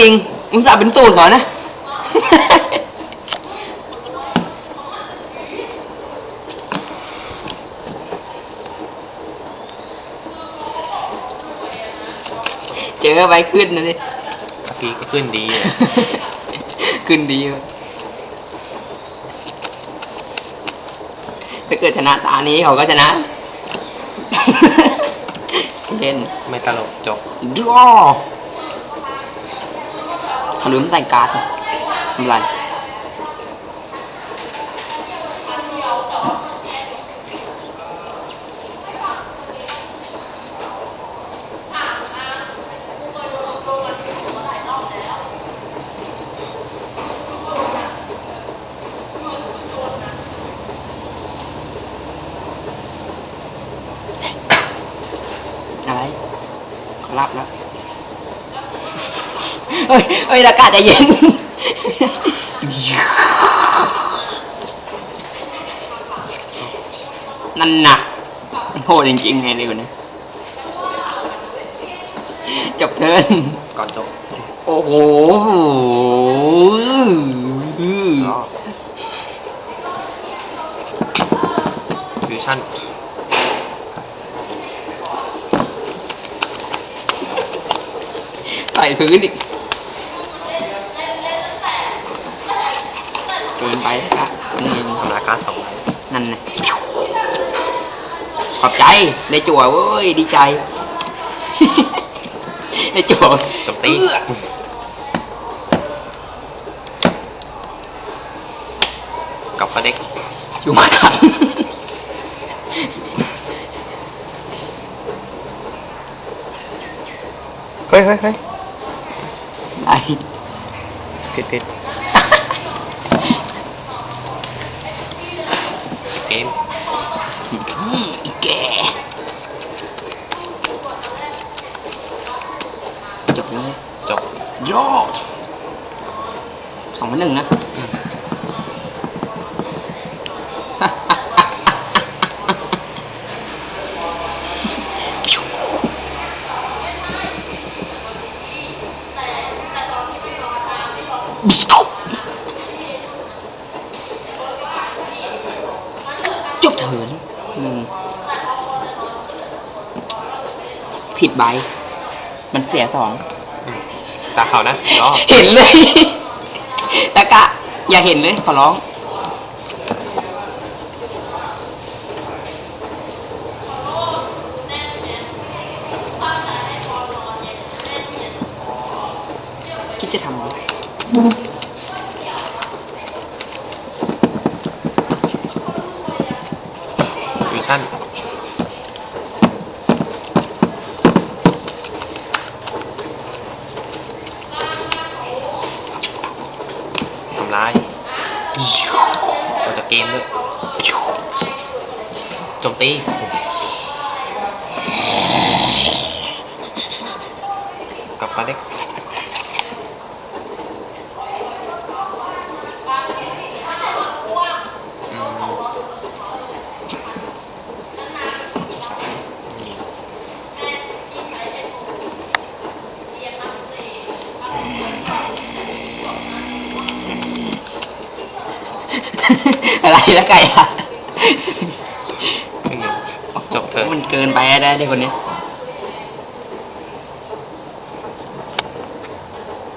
จริงอุตส่าห์เป็นสูตรก่อนนะ เจอไปขึ้นนะดิเมื่อกี้ก็ขึ้นดีอะ ขึ้นดีเลยถ้าเกิดชนะตานี้เขาก็ชนะ เล่นไม่ตลกจบด รอเขาลืมใส่การ์ดนะไรอะไรขารับแล้ว เฮ้ยเฮ้ยอากาศจะเย็น นั่นน่ะโหดจริงๆไงเร็วนะจบเทิร์นก่อนจบโอ้โหรอฟิวชั่นใส่พื้นอีกเกินไปละนี่ ทำลาสองใบนั่นนะขอบใจได้จั่วเว้ยดีใจ ได้จั่วจบตีกับประเด็กอยู่มาขันเฮ้ยเฮ้ยเฮ้ยไอ้ผิดผิด เกมอีแกจบเลยจบยอดสองพันหนึ่งนะอืมบิสโกจบเถินหนึ่ง ผิดใบ มันเสียสองอืมตาเขานะรอเห็นเลยตะกะ อย่าเห็นเลย ขอร้อง คิดจะทำอะไรฟิวชั่นทำลายออกจาก เกมด้วยจมตีกับปลาเล็ก อะไรแล้วไก่อะขึ้นหนึ่งจบเถอะมันเกินไปได้เด็กคนนี้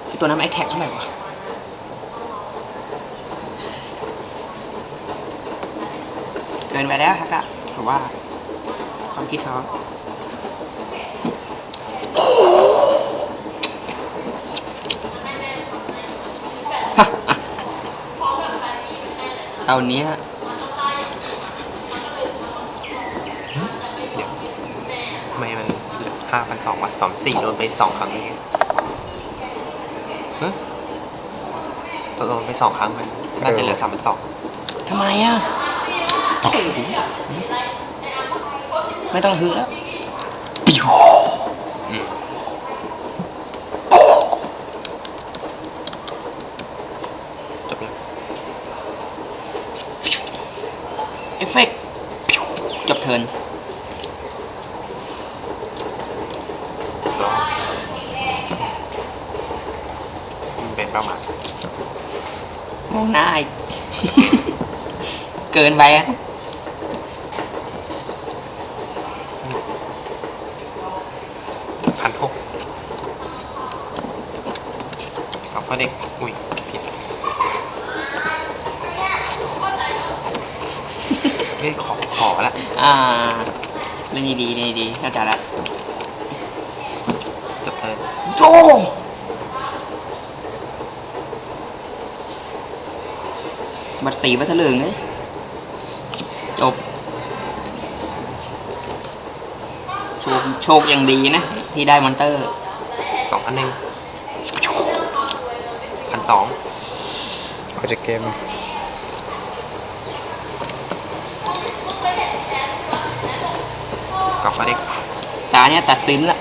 ไอ้ตัวนั้นไอ้แท็กเท่าไหร่วะเกินไปแล้วฮักอะผมว่าความคิดเขา เอาเนี้ยเดี๋ยวทำไมมันเหลือห้าพันสองวะสองสี่โดนไปสองครั้งเองฮะโดนไปสองครั้งมัน น่าจะเหลือสามพันสองทำไมอะ ไม่ต้องฮือแล้วปิว อืมจบแล้ว เอฟเฟกต์จบ เทิร์นรอเป็นประมาณมองหน้าอีก เกินไปอะ พันหกเอาก็เด็ก อุ้ยผิดเฮ้ยขอขอละอ่าเล่นดีๆเล่นดีๆเข้าใจละจบเทิร์นโจบัตรสีบัตรทะลึงเลยจบ โชคโชคอย่างดีนะ ที่ได้มอนเตอร์สองพันหนึ่งพันสองออกจากเกม กลับมาเด็กตาเนี้ยตัดซิมละ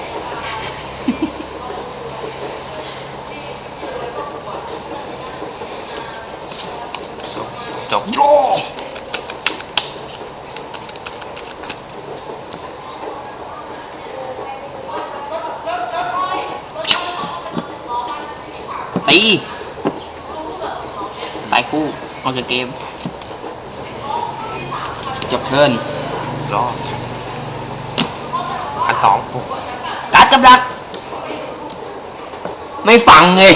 จบจบโจตีตายคู่ออกจากเกม จบเทิร์นรอ พันสองการ์ดกับดักไม่ฟังเลย